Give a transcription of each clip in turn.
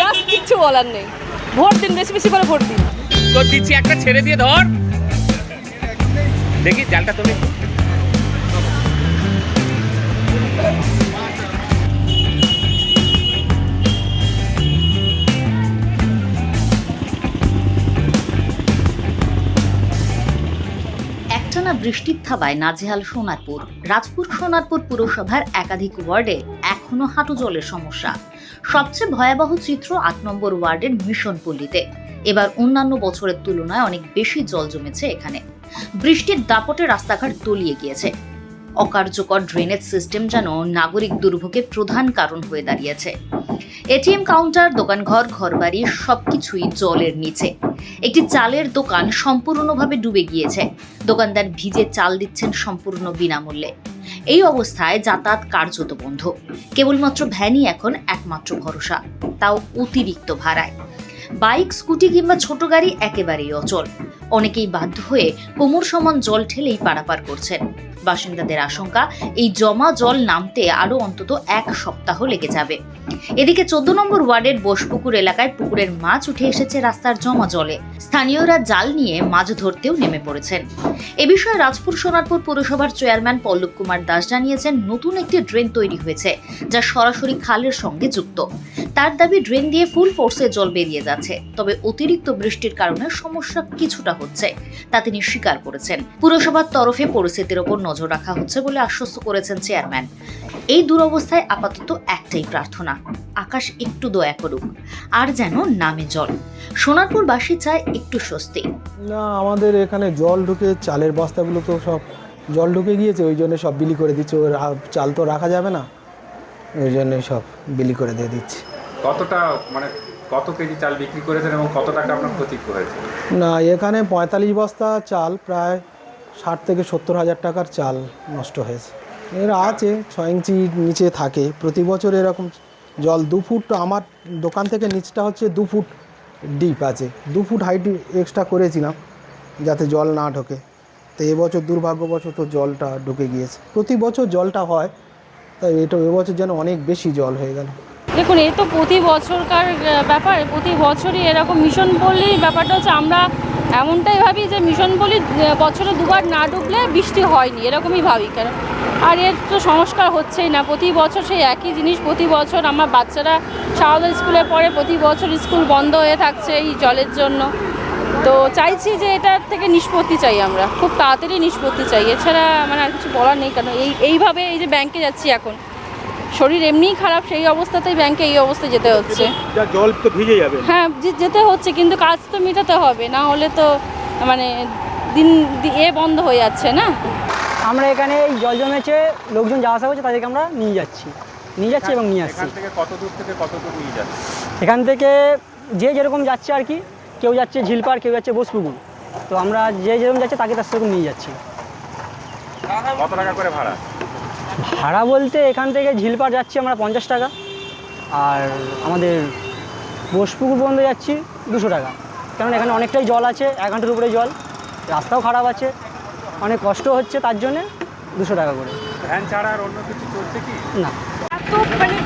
Just কিচ্ছু বলার নেই। ভোট দিন, বেশি বেশি করে ভোট দিন। তো দিচ্ছি একটা ছেড়ে দিয়ে ধর। দেখি, জালটা তোলে। একটানা বৃষ্টির থাবায় নাজেহাল সোনারপুর। রাজপুর সোনারপুর পুরসভার একাধিক ওয়ার্ডে এখনও হাঁটু জলের সমস্যা। সবচেয়ে ভয়াবহ চিত্র আট নম্বর ওয়ার্ডের মিশনপল্লীতে। এবার অন্যান্য বছরের তুলনায় অনেক বেশি জল জমেছে এখানে। বৃষ্টির দাপটে রাস্তাঘাট তলিয়ে গিয়েছে। অকার্যকর ড্রেনেজ সিস্টেম যেন নাগরিক দুর্ভোগের প্রধান কারণ হয়ে দাঁড়িয়েছে। এটিএম কাউন্টার দোকানঘর, ঘরবাড়ি সবকিছুই জলের নিচে। একটি চালের দোকান সম্পূর্ণভাবে ডুবে গিয়েছে। দোকানদার ভিজে চাল দিচ্ছেন সম্পূর্ণ বিনামূল্যে। এই অবস্থায় যাতায়াত কার্যত বন্ধ। কেবলমাত্র ভ্যানই এখন একমাত্র ভরসা। তাও অতিরিক্ত ভাড়ায়। বাইক, স্কুটি কিংবা ছোট গাড়ি একেবারেই অচল। অনেকেই বাধ্য হয়ে কোমর সমান জল ঠেলেই পারাপার করছেন। বাসিন্দাদের আশঙ্কা এই জমা জল নামতে আরও অন্তত এক সপ্তাহ লেগে যাবে। এদিকে চোদ্দ নম্বর ওয়ার্ডের বোসপুকুর এলাকায় পুকুরের মাছ উঠে এসেছে রাস্তার জমা জলে। স্থানীয়রা জাল নিয়ে মাছ ধরতেও নেমে পড়েছেন। এ বিষয়ে রাজপুর সোনারপুর পৌরসভার চেয়ারম্যান পল্লব কুমার দাস জানিয়েছেন, নতুন একটি ড্রেন তৈরি হয়েছে, যা সরাসরি খালের সঙ্গে যুক্ত। তার দাবি, ড্রেন দিয়ে ফুল ফোর্সে জল বেরিয়ে যাচ্ছে, তবে অতিরিক্ত বৃষ্টির কারণে সমস্যা কিছুটা হচ্ছে, তা তিনি স্বীকার করেছেন। পুরসভার তরফে পরিস্থিতির ওপর নজর রাখা হচ্ছে বলে আশ্বস্ত করেছেন চেয়ারম্যান। এই দুরবস্থায় আপাতত একটাই প্রার্থনা। আকাশ একটু দয়া করুক আর যেন নামে জল। সোনারপুরবাসী চায় একটু স্বস্তি। না আমাদের এখানে জল ঢুকে চালের বস্তাগুলো তো সব জল ঢুকে গিয়েছে ওই জন্য সব বিলি করে দিচ্ছে। চাল তো রাখা যাবে না ওই জন্য সব বিলি করে দিয়ে দিচ্ছে। কতটা মানে কত কেজি চাল বিক্রি করেছেন এবং কত টাকা আপনার ক্ষতি হয়েছে না এখানে পঁয়তাল্লিশ বস্তা চাল প্রায় ষাট থেকে সত্তর হাজার টাকার চাল নষ্ট হয়েছে। এর আছে ছয় ইঞ্চি নিচে থাকে। প্রতি বছর এরকম জল দু ফুট আমার দোকান থেকে নিচটা হচ্ছে দু ফুট ডিপ আছে। দু ফুট হাইট এক্সট্রা করেছিলাম যাতে জল না ঢোকে। তো এবছর দুর্ভাগ্যবশত জলটা ঢুকে গিয়েছে। প্রতি বছর জলটা হয় তাই এটা এবছর যেন অনেক বেশি জল হয়ে গেল। দেখুন, এ তো প্রতি বছরকার ব্যাপার। প্রতি বছরই এরকম মিশন বললেই ব্যাপারটা হচ্ছে আমরা এমনটাই ভাবি যে মিশন বলি বছরে দুবার না ডুবলে বৃষ্টি হয়নি, এরকমই ভাবি কেন? আর এর তো সংস্কার হচ্ছেই না, প্রতি বছর সেই একই জিনিস, প্রতি বছর আমার বাচ্চারা সারদা স্কুলে পড়ে প্রতি বছর স্কুল বন্ধ হয়ে থাকছে এই জলের জন্য। তো চাইছি যে এটার থেকে নিষ্পত্তি চাই আমরা, খুব তাড়াতাড়ি নিষ্পত্তি চাই। এছাড়া মানে আর কিছু বলার নেই কেন এই, এইভাবে এই যে ব্যাংকে যাচ্ছি এখন। শরীর এমনিই খারাপ সেই অবস্থাতেই ব্যাংকে এই অবস্থায় যেতে হচ্ছে। যা জল তো ভিজে যাবে। হ্যাঁ যেতে হচ্ছে কিন্তু কাজ তো মেটাতে হবে না হলে তো মানে দিন দি- এ বন্ধ হয়ে যাচ্ছে না? আমরা এখানে এই জল জমেছে লোকজন যাওয়া আসা করছে তাদেরকে আমরা নিয়ে যাচ্ছি। নিয়ে যাচ্ছি এবং নিয়ে আসছি। এখান থেকে কত দূর থেকে কত দূর নিয়ে যাচ্ছে? এখান থেকে যে যেরকম যাচ্ছে আর কি কেউ যাচ্ছে ঝিলপাড় কেউ যাচ্ছে বোসপুকুর তো আমরা যে যেরকম যাচ্ছে তাকে তার সেরকম নিয়ে যাচ্ছি। কত টাকা করে ভাড়া? ভাড়া বলতে এখান থেকে ঝিলপাড় যাচ্ছি আমরা পঞ্চাশ টাকা। আর আমাদের বোসপুকুর পর্যন্ত যাচ্ছি দুশো টাকা। কারণ এখানে অনেকটাই জল আছে এক ঘণ্টার উপরে জল। রাস্তাও খারাপ আছে। অনেক কষ্ট হচ্ছে তার জন্যে দুশো টাকা করে। ভ্যান ছাড়া আর অন্য কিছু চলছে কি? না। এত মানে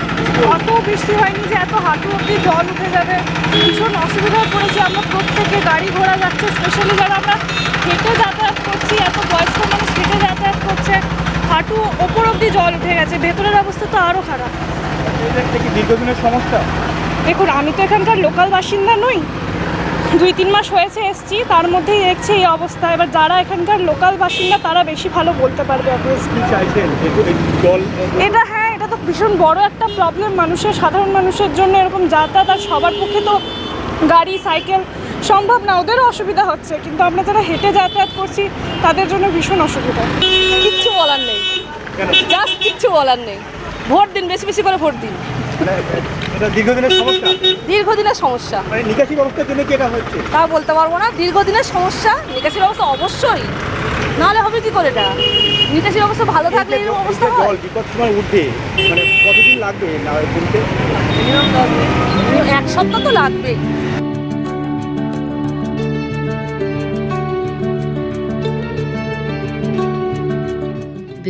অত বৃষ্টি হয়নি যে এত হাঁটু অব্দি জল উঠে যাবে। ভীষণ অসুবিধায় পড়েছি আমরা। প্রত্যেকে গাড়ি ঘোড়া যাচ্ছে। স্পেশালি যারা আমরা হেঁটে যাতায়াত করছি এত বয়স্ক মানুষ হেঁটে যাতায়াত করছে হাঁটু ওপর অব্দি জল উঠে গেছে ভেতরের অবস্থা তো আরও খারাপ। দীর্ঘদিনের সমস্যা? দেখুন আমি তো এখানকার লোকাল বাসিন্দা নই। দুই তিন মাস হয়েছে এসছি তার মধ্যেই দেখছি এই অবস্থা। এবার যারা এখানকার লোকাল বাসিন্দা তারা বেশি ভালো বলতে পারবে এটা হ্যাঁ এটা তো ভীষণ বড় একটা প্রবলেম মানুষের সাধারণ মানুষের জন্য এরকম যাতায়াত আর সবার পক্ষে তো গাড়ি সাইকেল সম্ভব না ওদেরও অসুবিধা হচ্ছে। কিন্তু আমরা যারা হেঁটে যাতায়াত করছি তাদের জন্য ভীষণ অসুবিধা। কিচ্ছু বলার নেই। জাস্ট কিচ্ছু বলার নেই। ভোট দিন বেশি বেশি করে ভোট দিন। মানে দীর্ঘদিনের সমস্যা? দীর্ঘদিনের সমস্যা। মানে নিকাশি ব্যবস্থার জন্য কি এটা হচ্ছে? তা বলতে পারব না। দীর্ঘদিনের সমস্যা নিকাশি ব্যবস্থা অবশ্যই। নাহলে হবে কি করে এটা? নিকাশি ব্যবস্থা ভালো থাকলে এরকম অবস্থা হয়? জল বিপদ সময় উঠবে মানে কতদিন লাগবে না এক সপ্তাহ তো লাগবেই।